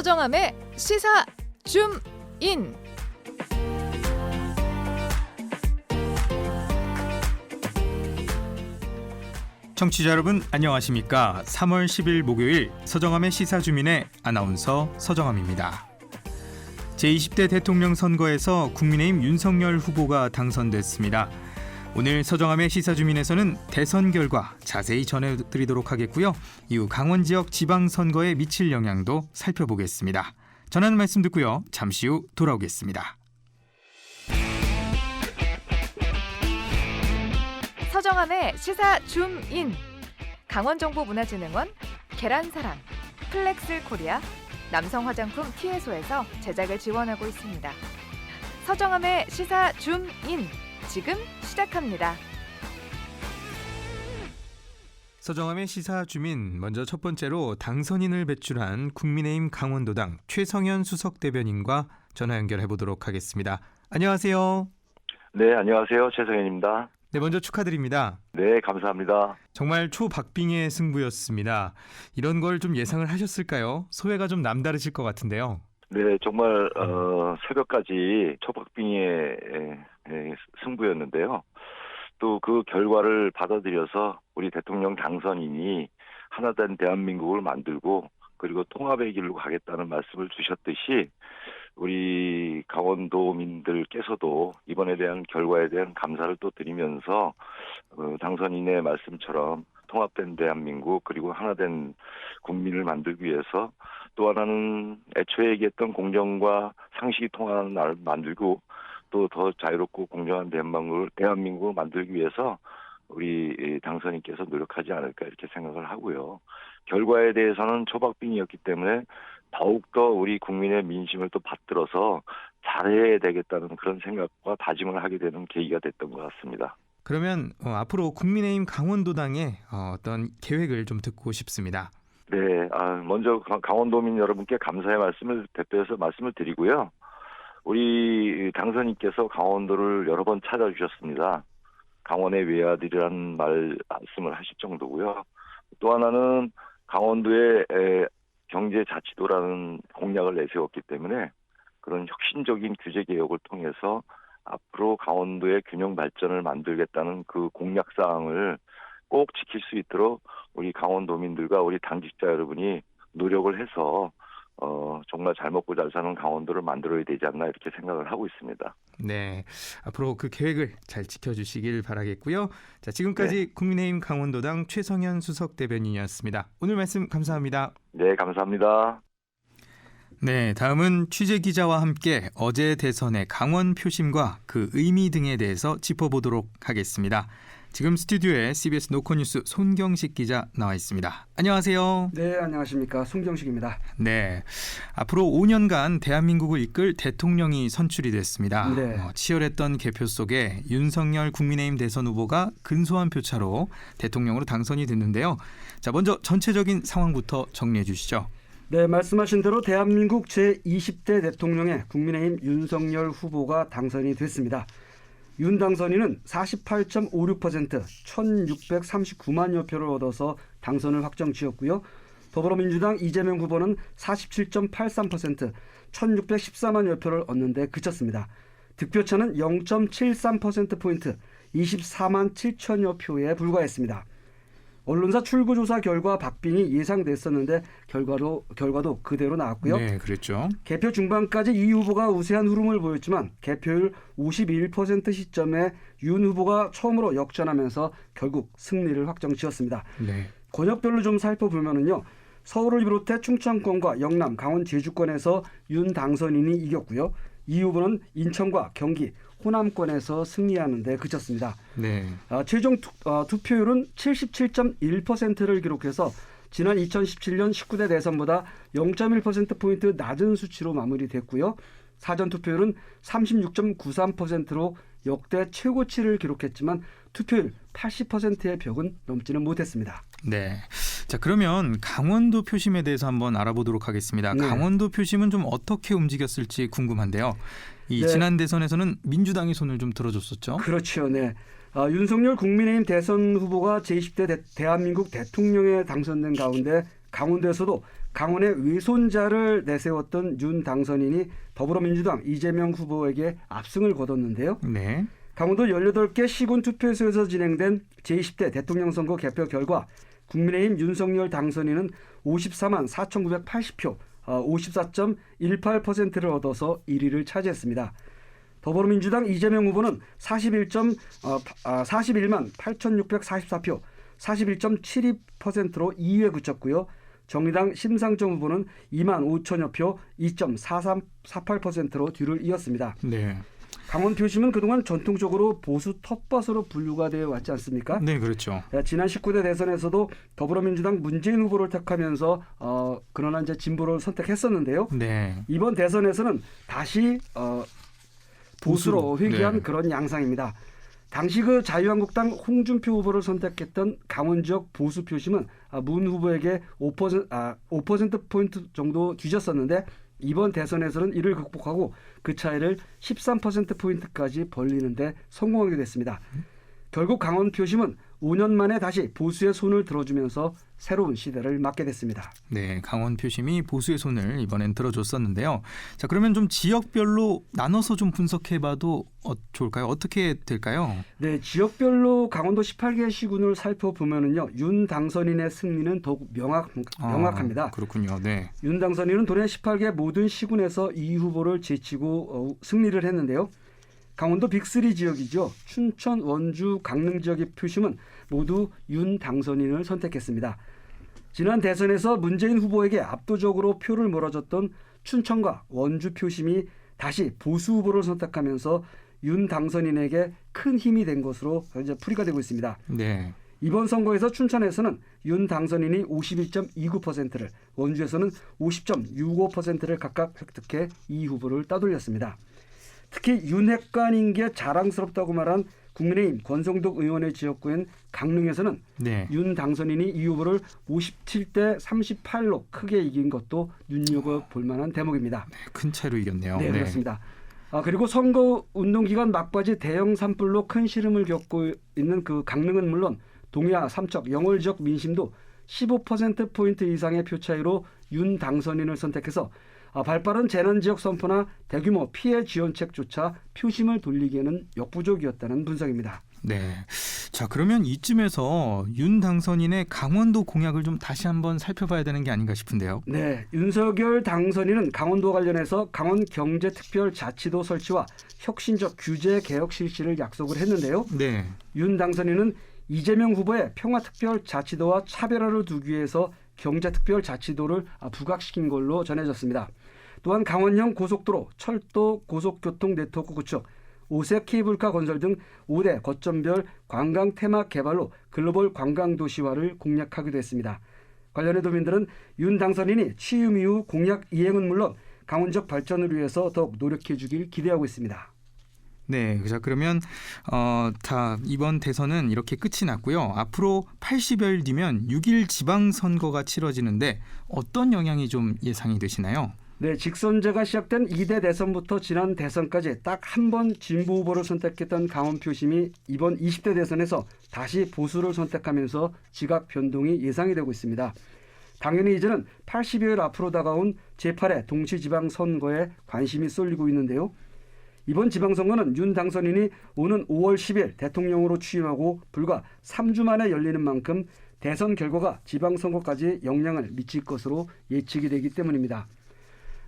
서정함의 시사 줌인 청취자 여러분 안녕하십니까? 3월 10일 목요일 서정함의 시사 주민의 아나운서 서정함입니다. 제20대 대통령 선거에서 국민의힘 윤석열 후보가 당선됐습니다. 오늘 서정함의 시사주민에서는 대선 결과 자세히 전해드리도록 하겠고요. 이후 강원 지역 지방선거에 미칠 영향도 살펴보겠습니다. 전하는 말씀 듣고요. 잠시 후 돌아오겠습니다. 서정함의 시사 줌인 강원정보문화진흥원 계란사랑 플렉스 코리아 남성 화장품 티에소에서 제작을 지원하고 있습니다. 서정함의 시사 줌인 지금 시작합니다. 서정함의 시사 주민 먼저 첫 번째로 당선인을 배출한 국민의힘 강원도당 최성현 수석 대변인과 전화 연결해 보도록 하겠습니다. 안녕하세요. 네, 안녕하세요. 최성현입니다. 네, 먼저 축하드립니다. 네, 감사합니다. 정말 초박빙의 승부였습니다. 이런 걸 좀 예상을 하셨을까요? 소회가 좀 남다르실 것 같은데요. 네, 정말 어, 새벽까지 초박빙의 승부였는데요. 또 그 결과를 받아들여서 우리 대통령 당선인이 하나된 대한민국을 만들고 그리고 통합의 길로 가겠다는 말씀을 주셨듯이 우리 강원도민들께서도 이번에 대한 결과에 대한 감사를 또 드리면서 어, 당선인의 말씀처럼 통합된 대한민국 그리고 하나된 국민을 만들기 위해서 또 하나는 애초에 얘기했던 공정과 상식이 통하는 나라를 만들고 또 더 자유롭고 공정한 대한민국을, 대한민국을 만들기 위해서 우리 당선인께서 노력하지 않을까 이렇게 생각을 하고요. 결과에 대해서는 초박빙이었기 때문에 더욱더 우리 국민의 민심을 또 받들어서 잘해야 되겠다는 그런 생각과 다짐을 하게 되는 계기가 됐던 것 같습니다. 그러면 어, 앞으로 국민의힘 강원도당의 어, 어떤 계획을 좀 듣고 싶습니다. 네, 아, 먼저 강- 강원도민 여러분께 감사의 말씀을 대표해서 말씀을 드리고요. 우리 당선인께서 강원도를 여러 번 찾아주셨습니다. 강원의 외아들이라는 말씀을 하실 정도고요. 또 하나는 강원도의 에, 경제자치도라는 공약을 내세웠기 때문에 그런 혁신적인 규제 개혁을 통해서 앞으로 강원도의 균형 발전을 만들겠다는 그 공약 사항을 꼭 지킬 수 있도록 우리 강원도민들과 우리 당직자 여러분이 노력을 해서 어 정말 잘 먹고 잘 사는 강원도를 만들어야 되지 않나 이렇게 생각을 하고 있습니다. 네, 앞으로 그 계획을 잘 지켜주시길 바라겠고요. 자, 지금까지 국민의힘 강원도당 최성현 수석 대변인이었습니다. 오늘 말씀 감사합니다. 네, 감사합니다. 네, 다음은 취재 기자와 함께 어제 대선의 강원 표심과 그 의미 등에 대해서 짚어보도록 하겠습니다. 지금 스튜디오에 CBS 노컷뉴스 손경식 기자 나와 있습니다. 안녕하세요. 네, 안녕하십니까. 송경식입니다. 네, 앞으로 5년간 대한민국을 이끌 대통령이 선출이 됐습니다. 네. 어, 치열했던 개표 속에 윤석열 국민의힘 대선 후보가 근소한 표차로 대통령으로 당선이 됐는데요. 자, 먼저 전체적인 상황부터 정리해 주시죠. 네, 말씀하신 대로 대한민국 제20대 대통령의 국민의힘 윤석열 후보가 당선이 됐습니다. 윤 당선인은 48.56% 1639만여 표를 얻어서 당선을 확정 지었고요. 더불어민주당 이재명 후보는 47.83% 1614만여 표를 얻는데 그쳤습니다. 득표차는 0.73%포인트 24만 7천여 표에 불과했습니다. 언론사 출구 조사 결과 박빙이 예상됐었는데 결과로 결과도 그대로 나왔고요. 네, 그랬죠. 개표 중반까지 이 후보가 우세한 흐름을 보였지만 개표율 51% 시점에 윤 후보가 처음으로 역전하면서 결국 승리를 확정지었습니다. 네. 권역별로 좀 살펴보면은요. 서울을 비롯해 충청권과 영남, 강원 제주권에서 윤 당선인이 이겼고요. 이 후보는 인천과 경기, 호남권에서 승리하는 데 그쳤습니다. 네. 아, 최종 투, 어, 투표율은 77.1%를 기록해서 지난 2017년 19대 대선보다 0.1%포인트 낮은 수치로 마무리됐고요. 사전 투표율은 36.93%로 역대 최고치를 기록했지만 투표율 80%의 벽은 넘지는 못했습니다. 네. 자, 그러면 강원도 표심에 대해서 한번 알아보도록 하겠습니다. 네. 강원도 표심은 좀 어떻게 움직였을지 궁금한데요. 이 네. 지난 대선에서는 민주당이 손을 좀 들어줬었죠. 그렇죠. 네. 아, 윤석열 국민의힘 대선 후보가 제20대 대, 한민국 대통령에 당선된 가운데 강원도에서도 강원의 외손자를 내세웠던 윤 당선인이 더불어민주당 이재명 후보에게 압승을 거뒀는데요. 네. 강원도 18개 시군 투표소에서 진행된 제20대 대통령 선거 개표 결과 국민의힘 윤석열 당선인은 54만 4,980표, 어, 54.18%를 얻어서 1위를 차지했습니다. 더불어민주당 이재명 후보는 41. 어, 아, 41만 8,644표, 41.72%로 2위에 그쳤고요. 정의당 심상정 후보는 2만 5천여 표, 2.4348%로 뒤를 이었습니다. 네. 강원 표심은 그동안 전통적으로 보수 텃밭으로 분류가 되어 왔지 않습니까? 네, 그렇죠. 예, 지난 19대 대선에서도 더불어민주당 문재인 후보를 택하면서 어, 그러나 이제 진보를 선택했었는데요. 네. 이번 대선에서는 다시 어, 보수로 보수로, 회귀한 네. 그런 양상입니다. 당시 그 자유한국당 홍준표 후보를 선택했던 강원 지역 보수 표심은 아, 문 후보에게 5%, 아, 5% 포인트 정도 뒤졌었는데 이번 대선에서는 이를 극복하고 그 차이를 13% 포인트까지 벌리는데 성공하게 됐습니다. 결국 강원 표심은 5년 만에 다시 보수의 손을 들어주면서 새로운 시대를 맞게 됐습니다. 네, 강원 표심이 보수의 손을 이번엔 들어줬었는데요. 자, 그러면 좀 지역별로 나눠서 좀 분석해봐도 어, 좋을까요? 어떻게 될까요? 네, 지역별로 강원도 18개 시군을 살펴보면은요, 윤 당선인의 승리는 더욱 명확, 명확합니다. 아, 그렇군요. 네. 윤 당선인은 도내 18개 모든 시군에서 이 후보를 제치고 어, 승리를 했는데요. 강원도 빅3 지역이죠. 춘천, 원주, 강릉 지역의 표심은 모두 윤 당선인을 선택했습니다. 지난 대선에서 문재인 후보에게 압도적으로 표를 몰아줬던 춘천과 원주 표심이 다시 보수 후보를 선택하면서 윤 당선인에게 큰 힘이 된 것으로 이제 풀이가 되고 있습니다. 네. 이번 선거에서 춘천에서는 윤 당선인이 51.29%를 원주에서는 50.65%를 각각 획득해 이 후보를 따돌렸습니다. 특히 윤핵관인 게 자랑스럽다고 말한 국민의힘 권성동 의원의 지역구인 강릉에서는 네. 윤 당선인이 이 후보를 57대 38로 크게 이긴 것도 눈여겨볼 만한 대목입니다. 큰 차이로 이겼네요. 네, 그렇습니다. 아, 그리고 선거 운동 기간 막바지 대형 산불로 큰 시름을 겪고 있는 그 강릉은 물론 동해안 삼척 영월 지역 민심도 15% 포인트 이상의 표 차이로 윤 당선인을 선택해서 아, 발빠른 재난 지역 선포나 대규모 피해 지원책조차 표심을 돌리기에는 역부족이었다는 분석입니다. 네. 자, 그러면 이쯤에서 윤 당선인의 강원도 공약을 좀 다시 한번 살펴봐야 되는 게 아닌가 싶은데요. 네, 윤석열 당선인은 강원도 관련해서 강원 경제특별자치도 설치와 혁신적 규제 개혁 실시를 약속을 했는데요. 네. 윤 당선인은 이재명 후보의 평화특별자치도와 차별화를 두기 위해서 경제특별자치도를 아, 부각시킨 걸로 전해졌습니다. 또한 강원형 고속도로, 철도, 고속교통 네트워크 구축, 오색 케이블카 건설 등 5대 거점별 관광 테마 개발로 글로벌 관광 도시화를 공약하기도 했습니다. 관련해 도민들은 윤 당선인이 취임 이후 공약 이행은 물론 강원적 발전을 위해서 더욱 노력해 주길 기대하고 있습니다. 네, 자 그러면 어, 다 이번 대선은 이렇게 끝이 났고요. 앞으로 80여일 뒤면 6일 지방 선거가 치러지는데 어떤 영향이 좀 예상이 되시나요? 네, 직선제가 시작된 2대 대선부터 지난 대선까지 딱 한 번 진보 후보를 선택했던 강원 표심이 이번 20대 대선에서 다시 보수를 선택하면서 지각 변동이 예상이 되고 있습니다. 당연히 이제는 80여일 앞으로 다가온 제8회 동시지방 선거에 관심이 쏠리고 있는데요. 이번 지방선거는 윤 당선인이 오는 5월 10일 대통령으로 취임하고 불과 3주 만에 열리는 만큼 대선 결과가 지방선거까지 영향을 미칠 것으로 예측이 되기 때문입니다.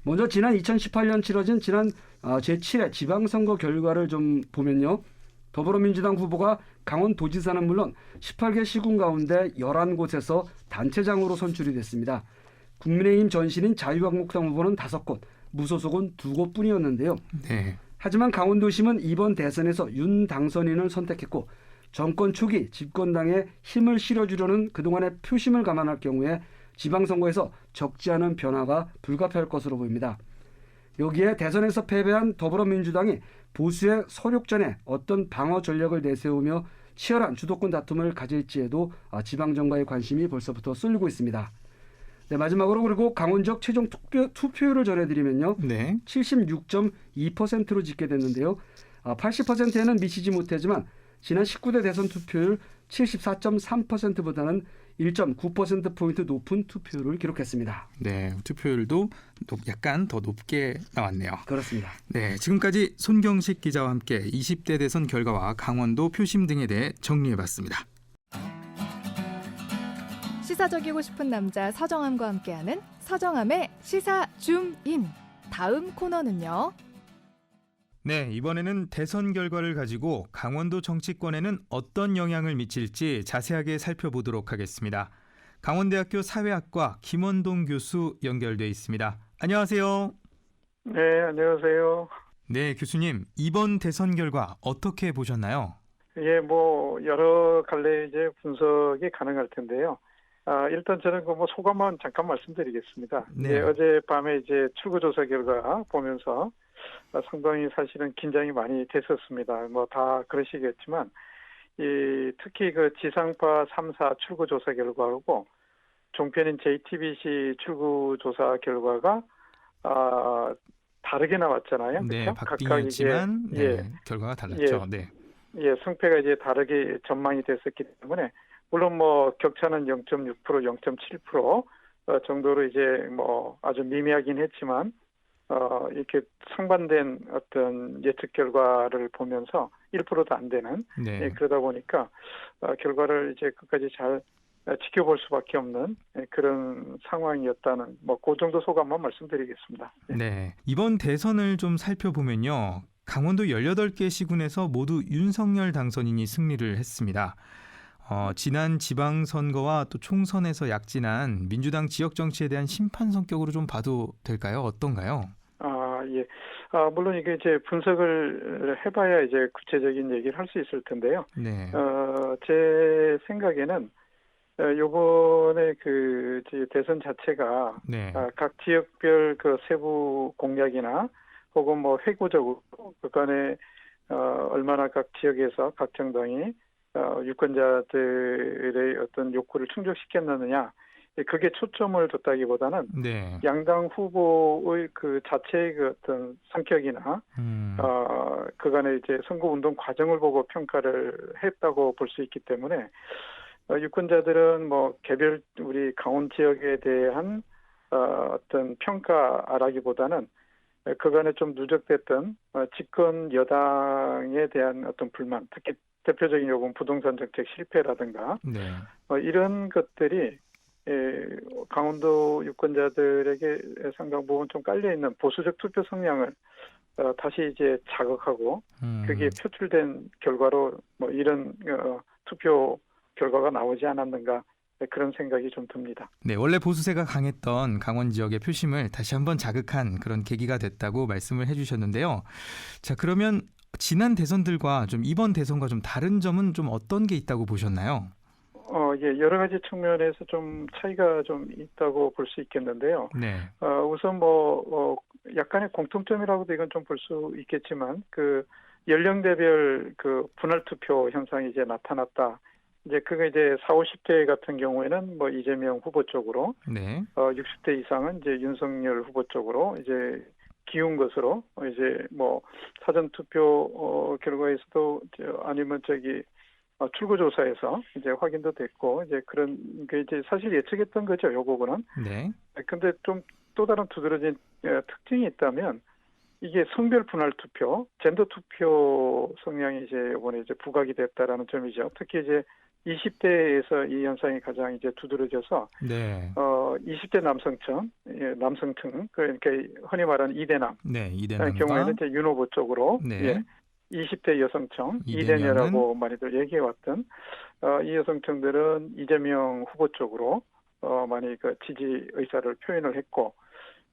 먼저 지난 2018년 치러진 지난 어, 제7회 지방선거 결과를 좀 보면요. 더불어민주당 후보가 강원도지사는 물론 18개 시군 가운데 11곳에서 단체장으로 선출이 됐습니다. 국민의힘 전신인 자유한국당 후보는 5곳, 무소속은 2곳뿐이었는데요. 네. 하지만 강원도심은 이번 대선에서 윤 당선인을 선택했고 정권 초기 집권당에 힘을 실어주려는 그동안의 표심을 감안할 경우에 지방선거에서 적지 않은 변화가 불가피할 것으로 보입니다. 여기에 대선에서 패배한 더불어민주당이 보수의 서륙전에 어떤 방어 전략을 내세우며 치열한 주도권 다툼을 가질지에도 아, 지방정가의 관심이 벌써부터 쏠리고 있습니다. 네, 마지막으로 그리고 강원적 최종 투표, 투표 율을 전해드리면요. 네. 76.2%로 집계됐는데요. 아, 80%에는 미치지 못하지만 지난 19대 대선 투표율 74.3%보다는 1.9% 포인트 높은 투표율을 기록했습니다. 네, 투표율도 높- 약간 더 높게 나왔네요. 그렇습니다. 네, 지금까지 손경식 기자와 함께 20대 대선 결과와 강원도 표심 등에 대해 정리해봤습니다. 시사적이고 싶은 남자 서정함과 함께하는 서정함의 시사 줌인. 다음 코너는요. 네, 이번에는 대선 결과를 가지고 강원도 정치권에는 어떤 영향을 미칠지 자세하게 살펴보도록 하겠습니다. 강원대학교 사회학과 김원동 교수 연결돼 있습니다. 안녕하세요. 네, 안녕하세요. 네, 교수님 이번 대선 결과 어떻게 보셨나요? 예, 뭐 여러 갈래 이제 분석이 가능할 텐데요. 아, 일단 저는 그 뭐 소감만 잠깐 말씀드리겠습니다. 네. 예, 어젯밤에 이제 출구조사 결과 보면서 아, 상당히 사실은 긴장이 많이 됐었습니다. 뭐 다 그러시겠지만 이 특히 그 지상파 3사 출구 조사 결과하고 종편인 JTBC 출구 조사 결과가 아, 다르게 나왔잖아요. 네, 그렇죠? 각각 이게, 네, 결과가 달랐죠. 네. 예, 승패가 이제 다르게 전망이 됐었기 때문에 물론 뭐 격차는 0.6% 0.7% 어, 정도로 이제 뭐 아주 미미하긴 했지만 어 이렇게 상반된 어떤 예측 결과를 보면서 1%도 안 되는 네. 예, 그러다 보니까 어, 결과를 이제 끝까지 잘 어, 지켜볼 수밖에 없는 예, 그런 상황이었다는 뭐그 정도 소감만 말씀드리겠습니다. 예. 네. 이번 대선을 좀 살펴보면요. 강원도 18개 시군에서 모두 윤석열 당선인이 승리를 했습니다. 어, 지난 지방선거와 또 총선에서 약진한 민주당 지역 정치에 대한 심판 성격으로 좀 봐도 될까요? 어떤가요? 아, 예. 아, 물론 이게 이제 분석을 해봐야 이제 구체적인 얘기를 할 수 있을 텐데요. 네. 어, 제 생각에는 어, 요번에 그 대선 자체가 네. 아, 각 지역별 그 세부 공약이나 혹은 뭐 회고적으로 그간에 어, 얼마나 각 지역에서 각 정당이 어, 유권자들의 어떤 욕구를 충족시켰느냐 그게 초점을 뒀다기보다는 네. 양당 후보의 그 자체의 그 어떤 성격이나 음. 어, 그간의 이제 선거 운동 과정을 보고 평가를 했다고 볼 수 있기 때문에 어, 유권자들은 뭐 개별 우리 강원 지역에 대한 어, 어떤 평가라기보다는 그간에 좀 누적됐던 어, 집권 여당에 대한 어떤 불만, 특히 대표적인 요건 부동산 정책 실패라든가 네. 어, 이런 것들이 에, 강원도 유권자들에게 상당 부분 좀 깔려 있는 보수적 투표 성향을 어, 다시 이제 자극하고 음. 그게 표출된 결과로 뭐 이런 어, 투표 결과가 나오지 않았는가 네, 그런 생각이 좀 듭니다. 네, 원래 보수세가 강했던 강원 지역의 표심을 다시 한번 자극한 그런 계기가 됐다고 말씀을 해주셨는데요. 자, 그러면 지난 대선들과 좀 이번 대선과 좀 다른 점은 좀 어떤 게 있다고 보셨나요? 어, 예, 여러 가지 측면에서 좀 차이가 좀 있다고 볼 수 있겠는데요. 네, 어, 우선 뭐 어, 약간의 공통점이라고도 이건 좀 볼 수 있겠지만 그 연령대별 그 분할 투표 현상이 이제 나타났다. 이제 그게 이제 4, 50대 같은 경우에는 뭐 이재명 후보 쪽으로 네, 어 60대 이상은 이제 윤석열 후보 쪽으로 이제 기운 것으로 어, 이제 뭐 사전 투표 어 결과에서도 저 아니면 저기 어, 출구 조사에서 이제 확인도 됐고 이제 그런 게 이제 사실 예측했던 거죠 요 부분은. 네, 근데 좀 또 다른 두드러진 어, 특징이 있다면 이게 성별 분할 투표, 젠더 투표 성향이 이제 이번에 이제 부각이 됐다라는 점이죠. 특히 이제 20대에서 이 현상이 가장 이제 두드러져서 네, 어 20대 남성층, 예, 남성층 그러니까 흔히 말하는 이대남. 네, 의 이대남과 경우에는 이제 윤 후보 쪽으로. 네. 예, 20대 여성층 이대녀는? 이대녀라고 많이들 얘기해왔던 어, 이 여성층들은 이재명 후보 쪽으로 어, 많이 그 지지 의사를 표현을 했고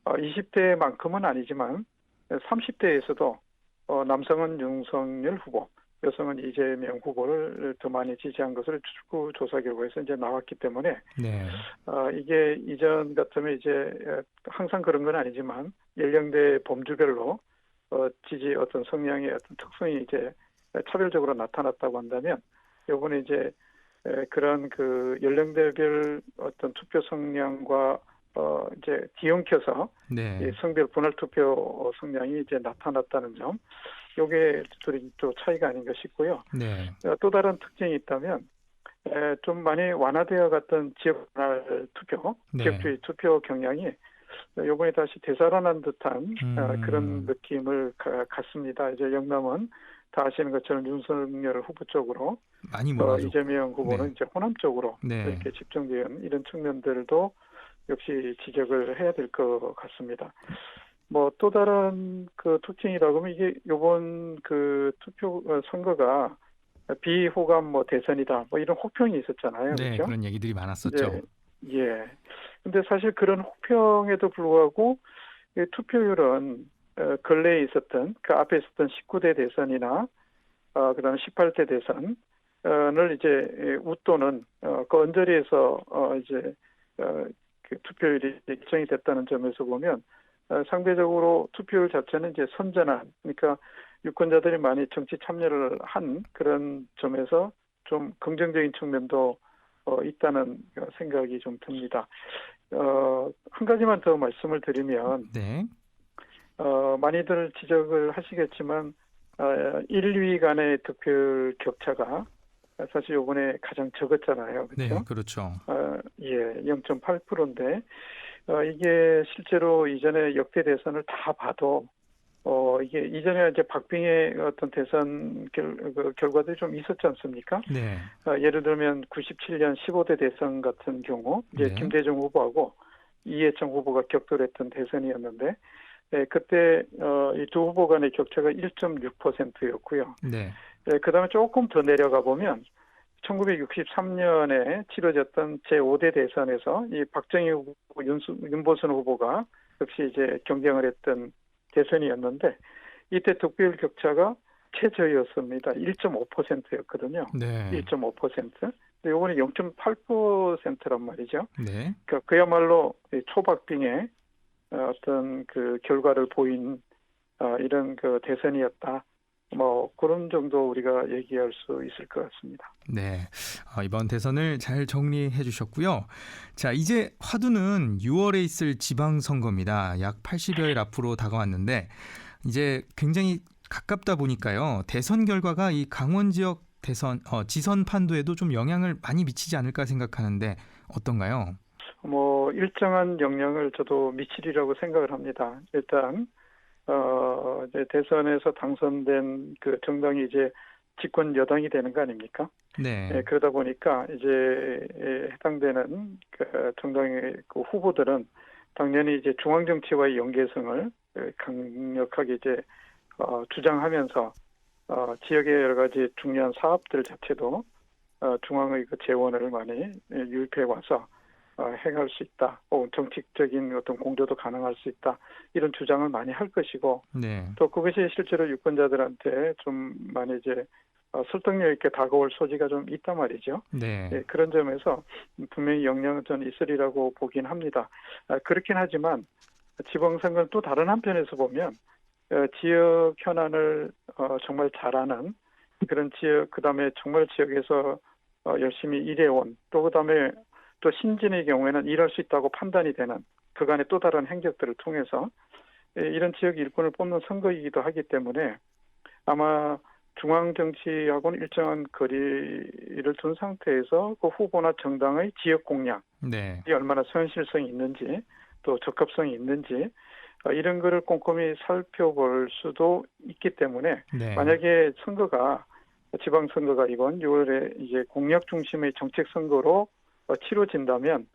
어, 20대만큼은 아니지만 30대에서도 어, 남성은 윤석열 후보, 여성은 이재명 후보를 더 많이 지지한 것을 출구 조사 결과에서 이제 나왔기 때문에 네, 어, 이게 이전 같으면 이제 에, 항상 그런 건 아니지만 연령대 범주별로 어, 지지 어떤 성향의 어떤 특성이 이제 차별적으로 나타났다고 한다면 요번에 이제 에, 그런 그 연령대별 어떤 투표 성향과 어, 이제 뒤엉켜서 네, 이 성별 분할 투표 성향이 이제 나타났다는 점, 요게 둘이 또 차이가 아닌가 싶고요. 네, 어, 또 다른 특징이 있다면 에, 좀 많이 완화되어 갔던 지역 날 투표, 네. 지역주의 투표 경향이 이번에 다시 되살아난 듯한 어, 음. 그런 느낌을 가- 갖습니다. 이제 영남은 다 아시는 것처럼 윤석열 후보 쪽으로 많이 어. 이재명 후보는 네. 이제 호남 쪽으로 네. 이렇게 집중된 이런 측면들도 역시 지적을 해야 될 것 같습니다. 뭐 또 다른 그 특징이라고 하면 이게 요번 그 투표 어, 선거가 비호감 뭐 대선이다 뭐 이런 혹평이 있었잖아요. 네, 그렇죠? 그런 얘기들이 많았었죠. 예. 예. 근데 사실 그런 혹평에도 불구하고 이 투표율은 어, 근래에 있었던 그 앞에 있었던 19대 대선이나 어, 그다음 18대 대선을 이제 예, 웃도는 어, 그 언저리에서 어, 이제 어, 그 투표율이 일정이 됐다는 점에서 보면 어, 상대적으로 투표율 자체는 이제 선전한 그러니까 유권자들이 많이 정치 참여를 한 그런 점에서 좀 긍정적인 측면도 어, 있다는 생각이 좀 듭니다. 어, 한 가지만 더 말씀을 드리면 네. 어, 많이들 지적을 하시겠지만 어, 1, 2위 간의 득표율 격차가 사실 이번에 가장 적었잖아요. 그렇죠? 네, 그렇죠. 어, 예, 0.8%인데 어, 이게 실제로 이전에 역대 대선을 다 봐도 어, 이게 이전에 이제 박빙의 어떤 대선 결, 그 결과들이 좀 있었지 않습니까? 네. 어, 예를 들면 97년 15대 대선 같은 경우 이제 네. 김대중 후보하고 이해창 후보가 격돌했던 대선이었는데 예, 그때 어, 이 두 후보 간의 격차가 1.6%였고요. 네. 예, 그다음에 조금 더 내려가 보면 1963년에 치러졌던 제5대 대선에서 이 박정희 후보, 윤수, 윤보선 후보가 역시 이제 경쟁을 했던 대선이었는데 이때 득표율 격차가 최저였습니다. 1.5%였거든요. 네. 1.5%. 근데 이번에 0.8%란 말이죠. 네. 그러니까 그야말로 이 초박빙의 어, 어떤 그 결과를 보인 어, 이런 그 대선이었다. 뭐 그런 정도 우리가 얘기할 수 있을 것 같습니다. 네. 어, 이번 대선을 잘 정리해 주셨고요. 자, 이제 화두는 6월에 있을 지방선거입니다. 약 80여일 앞으로 다가왔는데 이제 굉장히 가깝다 보니까요. 대선 결과가 이 강원 지역 대선 어, 지선 판도에도 좀 영향을 많이 미치지 않을까 생각하는데 어떤가요? 뭐 일정한 영향을 저도 미치리라고 생각을 합니다. 일단 어 이제 대선에서 당선된 그 정당이 이제 집권 여당이 되는 거 아닙니까? 네. 예, 그러다 보니까 이제 예, 해당되는 그 정당의 그 후보들은 당연히 이제 중앙 정치와의 연계성을 예, 강력하게 이제 어, 주장하면서 어, 지역의 여러 가지 중요한 사업들 자체도 어, 중앙의 그 재원을 많이 예, 유입해 와서 어, 행할 수 있다. 혹은 정책적인 어떤 공조도 가능할 수 있다. 이런 주장을 많이 할 것이고 네. 또 그것이 실제로 유권자들한테 좀 많이 이제 어, 설득력 있게 다가올 소지가 좀 있단 말이죠. 네. 예, 그런 점에서 분명히 영향은 저는 있으리라고 보긴 합니다. 아, 그렇긴 하지만 지방선거는 또 다른 한편에서 보면 어, 지역 현안을 어, 정말 잘하는 그런 지역 그 다음에 정말 지역에서 어, 열심히 일해온 또 그 다음에 또 신진의 경우에는 일할 수 있다고 판단이 되는 그간의 또 다른 행적들을 통해서 예, 이런 지역 일꾼을 뽑는 선거이기도 하기 때문에 아마 중앙 정치하고는 일정한 거리를 둔 상태에서 그 후보나 정당의 지역 공약이 네. 얼마나 현실성이 있는지 또 적합성이 있는지 어, 이런 거를 꼼꼼히 살펴볼 수도 있기 때문에 네. 만약에 선거가 지방 선거가 이번 6월에 이제 공약 중심의 정책 선거로 어, 치러진다면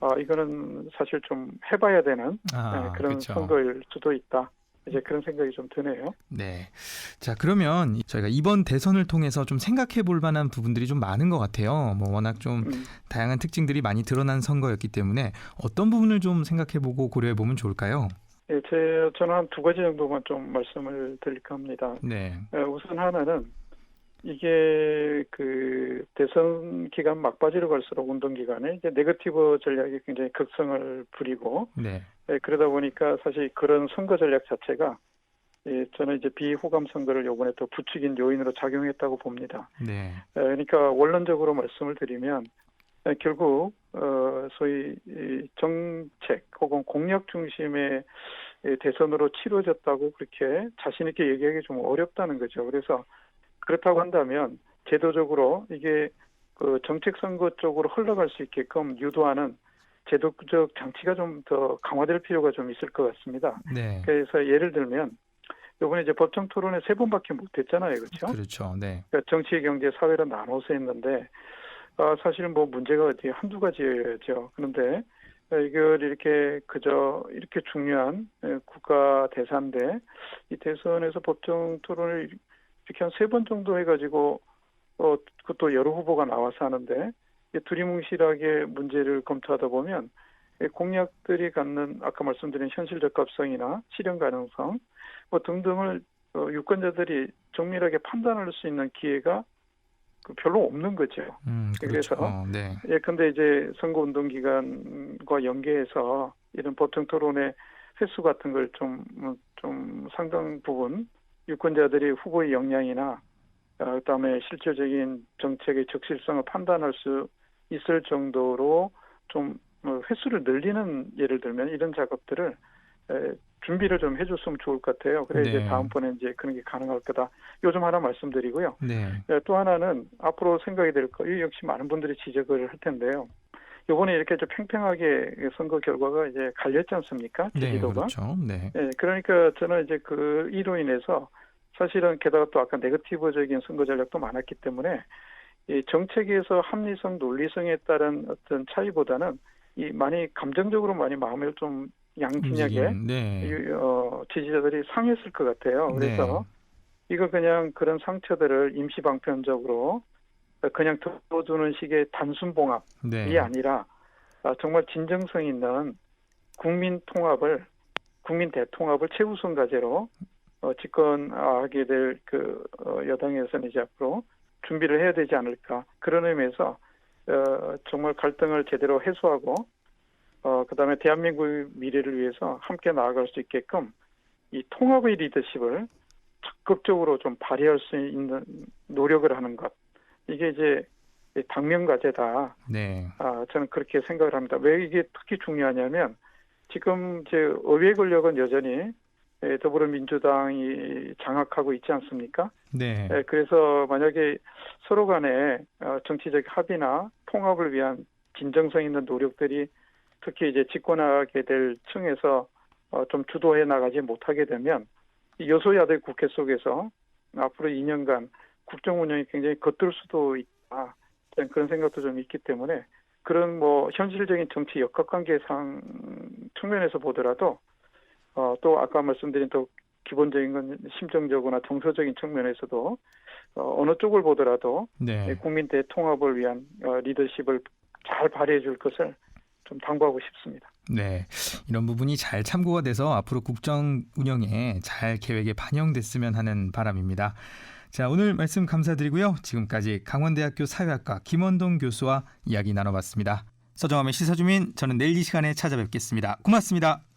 어, 이거는 사실 좀 해봐야 되는 아, 네, 그런 그렇죠. 선거일 수도 있다. 이제 그런 생각이 좀 드네요. 네. 자, 그러면 저희가 이번 대선을 통해서 좀 생각해 볼 만한 부분들이 좀 많은 것 같아요. 뭐 워낙 좀 음. 다양한 특징들이 많이 드러난 선거였기 때문에 어떤 부분을 좀 생각해 보고 고려해 보면 좋을까요? 예, 제, 저는 한 두 가지 정도만 좀 말씀을 드릴까 합니다. 네. 에, 우선 하나는 이게 그 대선 기간 막바지로 갈수록 운동 기간에 이제 네거티브 전략이 굉장히 극성을 부리고 네. 예, 그러다 보니까 사실 그런 선거 전략 자체가 예, 저는 이제 비호감 선거를 요번에 또 부추긴 요인으로 작용했다고 봅니다. 네. 에, 그러니까 원론적으로 말씀을 드리면 에, 결국 어, 소위 이 정책 혹은 공약 중심의 이 대선으로 치러졌다고 그렇게 자신 있게 얘기하기 좀 어렵다는 거죠. 그래서 그렇다고 한다면 제도적으로 이게 그 정책 선거 쪽으로 흘러갈 수 있게끔 유도하는 제도적 장치가 좀 더 강화될 필요가 좀 있을 것 같습니다. 네. 그래서 예를 들면 이번에 이제 법정 토론에 세 번밖에 못 했잖아요, 그렇죠? 그렇죠. 네. 그러니까 정치, 경제, 사회로 나눠서 했는데 아, 사실은 뭐 문제가 어디 한두 가지였죠. 그런데 이걸 이렇게 그저 이렇게 중요한 에, 국가 대사인데 이 대선에서 법정 토론을 이렇게 한 세 번 정도 해가지고 어 그것도 여러 후보가 나와서 하는데 이 두리뭉실하게 문제를 검토하다 보면 이 공약들이 갖는 아까 말씀드린 현실 적합성이나 실현 가능성 뭐 등등을 어, 유권자들이 정밀하게 판단할 수 있는 기회가 그 별로 없는 거죠. 음, 그렇죠. 그래서 네. 예, 근데 이제 선거 운동 기간과 연계해서 이런 법정 토론의 횟수 같은 걸 좀좀 상당 부분 유권자들이 후보의 역량이나 어, 그다음에 실질적인 정책의 적실성을 판단할 수 있을 정도로 좀 어, 횟수를 늘리는 예를 들면 이런 작업들을 에, 준비를 좀 해줬으면 좋을 것 같아요. 그래 네. 이제 다음번에 이제 그런 게 가능할 거다. 요즘 하나 말씀드리고요. 네. 네, 또 하나는 앞으로 생각이 될 거, 이 역시 많은 분들이 지적을 할 텐데요. 요번에 이렇게 좀 팽팽하게 선거 결과가 이제 갈렸지 않습니까? 네, 제주도가. 그렇죠. 네. 네, 그러니까 저는 이제 그 이로 인해서 사실은 게다가 또 아까 네거티브적인 선거 전략도 많았기 때문에 이 정책에서 합리성, 논리성에 따른 어떤 차이보다는 이 많이 감정적으로 많이 마음을 좀 양진하게. 네. 이, 어, 지지자들이 상했을 것 같아요. 그래서 네. 이거 그냥 그런 상처들을 임시 방편적으로 그냥 덮어두는 식의 단순 봉합이 네. 아니라 아, 정말 진정성 있는 국민 통합을 국민 대통합을 최우선 과제로 어, 집권하게 될 그 여당에서는 이제 앞으로 준비를 해야 되지 않을까 그런 의미에서 어, 정말 갈등을 제대로 해소하고 어, 그다음에 대한민국의 미래를 위해서 함께 나아갈 수 있게끔 이 통합의 리더십을 적극적으로 좀 발휘할 수 있는 노력을 하는 것 이게 이제 당면 과제다. 네. 아, 저는 그렇게 생각을 합니다. 왜 이게 특히 중요하냐면 지금 이제 의회 권력은 여전히 에, 더불어민주당이 장악하고 있지 않습니까? 네. 에, 그래서 만약에 서로 간에 어, 정치적 합의나 통합을 위한 진정성 있는 노력들이 특히 이제 집권하게 될 층에서 어, 좀 주도해 나가지 못하게 되면 이 여소야대 국회 속에서 앞으로 2년간 국정 운영이 굉장히 겉들 수도 있다. 그런 생각도 좀 있기 때문에 그런 뭐 현실적인 정치 역학관계 상 측면에서 보더라도 어, 또 아까 말씀드린 또 기본적인 건 심정적으로나 정서적인 측면에서도 어, 어느 쪽을 보더라도 네. 국민 대통합을 위한 어, 리더십을 잘 발휘해 줄 것을 좀 당부하고 싶습니다. 네. 이런 부분이 잘 참고가 돼서 앞으로 국정 운영에 잘 계획에 반영됐으면 하는 바람입니다. 자, 오늘 말씀 감사드리고요. 지금까지 강원대학교 사회학과 김원동 교수와 이야기 나눠봤습니다. 서정함의 시사주민, 저는 내일 이 시간에 찾아뵙겠습니다. 고맙습니다.